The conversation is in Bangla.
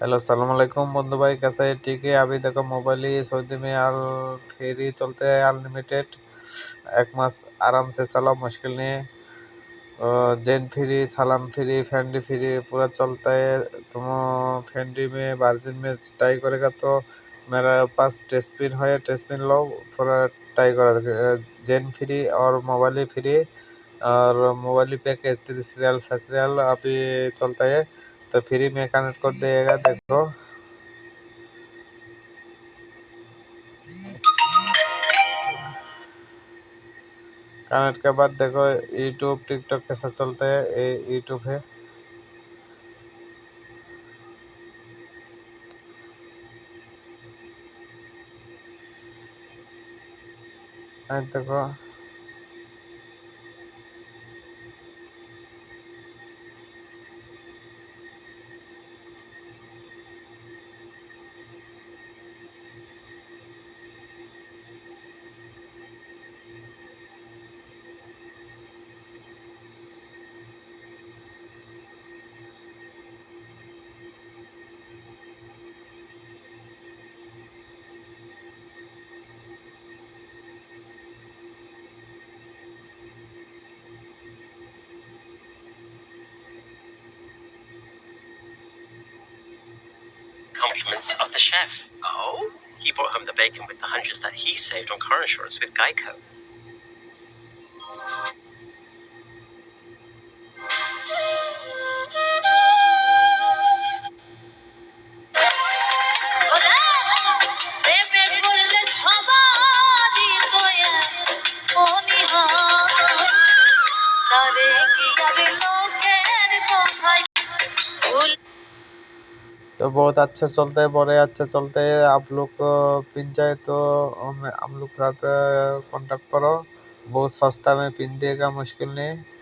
হ্যালো সালাম আলাইকুম বন্ধু ভাই কাছে টিকে আমি দেখো মোবাইলই সৌদি মে আল ফেরি চলতে আনলিমিটেড এক মাস আরামসে চালাও মুশকিল নিয়ে Zain free Salam free Friendi free পুরো চলতে তোমার ফ্যান্ডি মেয়ে বার্জিন মেয়ে ট্রাই করে তো মেরা পাস টেস্টপিন হয়ে টেস্টপিন লো পুরো ট্রাই করা জেন ফ্রি আর মোবাইলই ফ্রি আর মোবাইল প্যাকেজ তিরিশ রিয়াল সাত রিয়াল আপনি চলতে तो फ्री में कनेक्ट कर देगा देखो कनेक्ट के बाद देखो यूट्यूब टिकटॉक कैसा चलता है ये यूट्यूब है हाँ, देखो compliments of the chef. Oh? He brought home the bacon with the hundreds that he saved on car insurance with Geico. तो बहुत अच्छे चलते हैं बड़े अच्छे चलते हैं आप लोग पिन जाए तो हम हम लोग साथ कॉन्टैक्ट करो बहुत सस्ता में पिन देगा मुश्किल नहीं